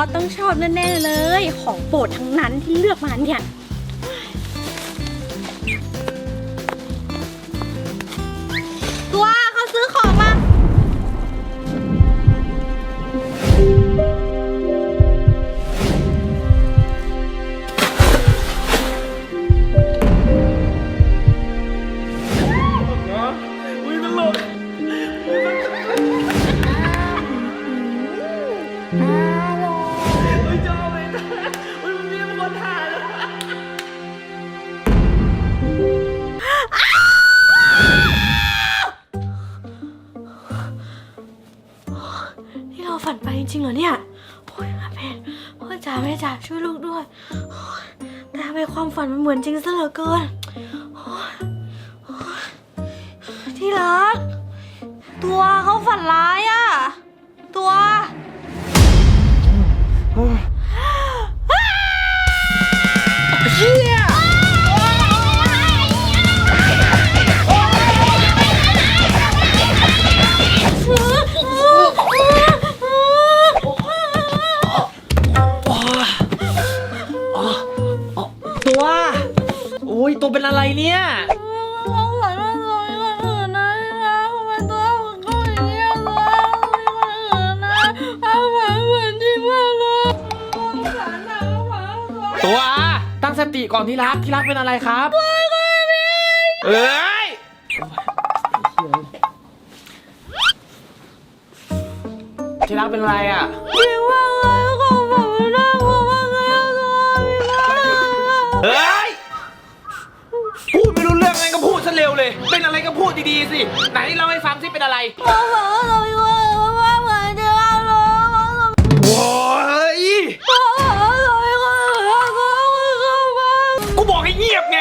อสต้องชอบแน่ๆเลย ของโปรดทั้งนั้นที่เลือกมาเนี่ย ตัว จริงเหรอเนี่ยโอ้ยอาเพนพ่อจ๋าแม่จ๋าช่วยลูกด้วยแต่ทำไมความฝันมันเหมือนจริงซะเหลือเกินที่รัก ตัวเขาฝันร้ายอะตัว ขาฝันอะเขาฝันว่าตัวตัวตั้งสติก่อนที่รักที่รักเป็นอะไรครับเอ้ยที่รักเป็นอะไรอะจริงมากเลยเขาฝันไม่ได้เพราะว่าไงตัวมีคนอื่นอะเฮ้ย ซะเร็วเลย เป็นอะไรก็พูดดีๆสิ ไหนเล่าให้ฟังสิเป็นอะไรเขาฝันว่าตัวมีคนอื่นว่าเหมือนจริงมากเลยเขาฝันโว้ยว่าตัวมีคนอื่นอะตัวคือเขาฝันกูบอกให้เงียบไง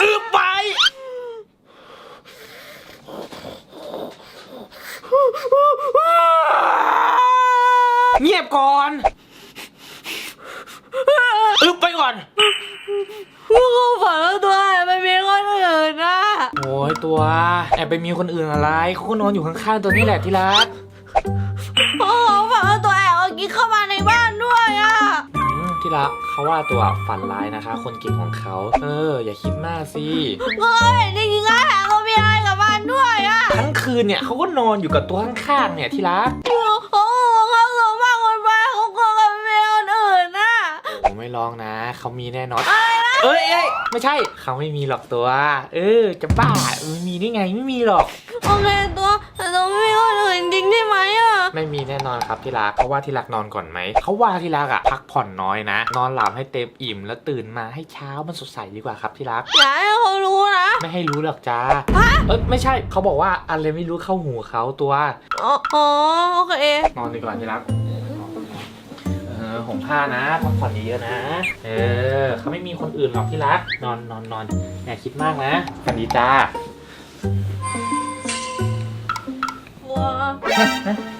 อึบไป เงียบก่อน อึบไปก่อน กูเขาฝันว่าตัวแอบไปมีคนอื่นนะโอ้ยตัว แอบไปมีคนอื่นอะไรเขาก็นอนอยู่ข้างๆตัวนี้แหละที่รักเขาฝันว่าตัวแอบเอากิ๊กเข้ามาในบ้านด้วยอะ อืมที่รักเขาว่าตัวฝันร้ายนะคะ คนเก่งของเขา เออ อย่าคิดมากสิ ก็เห็นจริงๆก็แอบเขามีอะไรกับบ้านด้วยอะทั้งคืนเนี่ยเขาก็นอนอยู่กับตัวข้างๆเนี่ยที่รักเขาเไม่ร้องนะ เขามีแน่นอน เอ้ยเอ้ยไม่ใช่ เขาไม่มีหรอกตัว เออ จะบ้าไม่มีได้ไงไม่มีหรอก โอเคตัวแต่ตัวไม่มีคนอื่นจริงใช่ไหมอะไม่มีแน่นอนครับที่รักเขาว่าที่รักนอนก่อนไหม เขาว่าที่รักอะพักผ่อนน้อยนะ นอนหลับให้เต็มอิ่มแล้วตื่นมาให้เช้ามันสดใสดีกว่าครับที่รัก อย่าให้เขารู้นะไม่ให้รู้หรอกจ้า เออไม่ใช่ เขาบอกว่าอะไรไม่รู้เข้าหูเขาตัว อ๋ออ๋อโอเคนอนดีกว่าที่รักเออห่ มผ้านะพักผ่อนเยอะๆนะ เออเขาไม่มีคนอื่นหรอกที่รัก นอนนอนนอนอย่าคิดมากนะฝันดีจ้า ว้า